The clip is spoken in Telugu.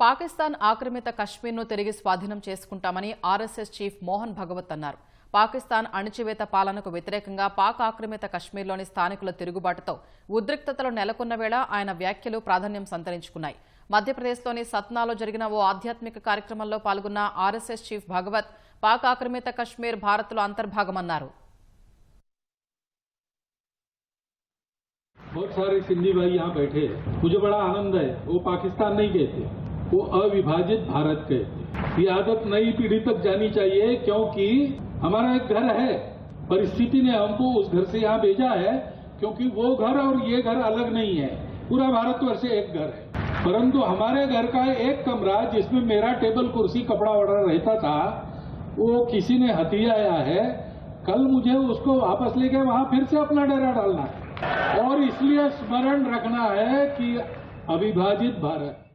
పాకిస్తాన్ ఆక్రమిత కశ్మీర్ను తిరిగి స్వాధీనం చేసుకుంటామని ఆర్ఎస్ఎస్ చీఫ్ మోహన్ భగవత్ అన్నారు పాకిస్తాన్ అణచివేత పాలనకు వ్యతిరేకంగా పాక్ ఆక్రమిత కశ్మీర్లోని స్థానికుల తిరుగుబాటుతో ఉద్రిక్తతలు నెలకొన్న వేళ ఆయన వ్యాఖ్యలు ప్రాధాన్యం సంతరించుకున్నాయి మధ్యప్రదేశ్లోని సత్నాలో జరిగిన ఓ ఆధ్యాత్మిక కార్యక్రమంలో పాల్గొన్న ఆర్ఎస్ఎస్ చీఫ్ భగవత్ పాక్ ఆక్రమిత కశ్మీర్ భారత్లో అంతర్భాగమన్నారు बहुत सारे सिंधी भाई यहाँ बैठे हैं। मुझे बड़ा आनंद है वो पाकिस्तान नहीं गए थे वो अविभाजित भारत थे ये आदत नई पीढ़ी तक जानी चाहिए, क्योंकि हमारा एक घर है। परिस्थिति ने हमको उस घर से यहाँ भेजा है, क्योंकि वो घर और ये घर अलग नहीं है। पूरा भारतवर्ष एक घर है। परंतु हमारे घर का एक कमरा, जिसमें मेरा टेबल, कुर्सी, कपड़ा वगैरह रहता था, वो किसी ने हथियाया है। कल मुझे उसको वापस लेके वहाँ फिर से अपना डेरा डालना है। और इसलिए स्मरण रखना है कि अविभाजित भारत।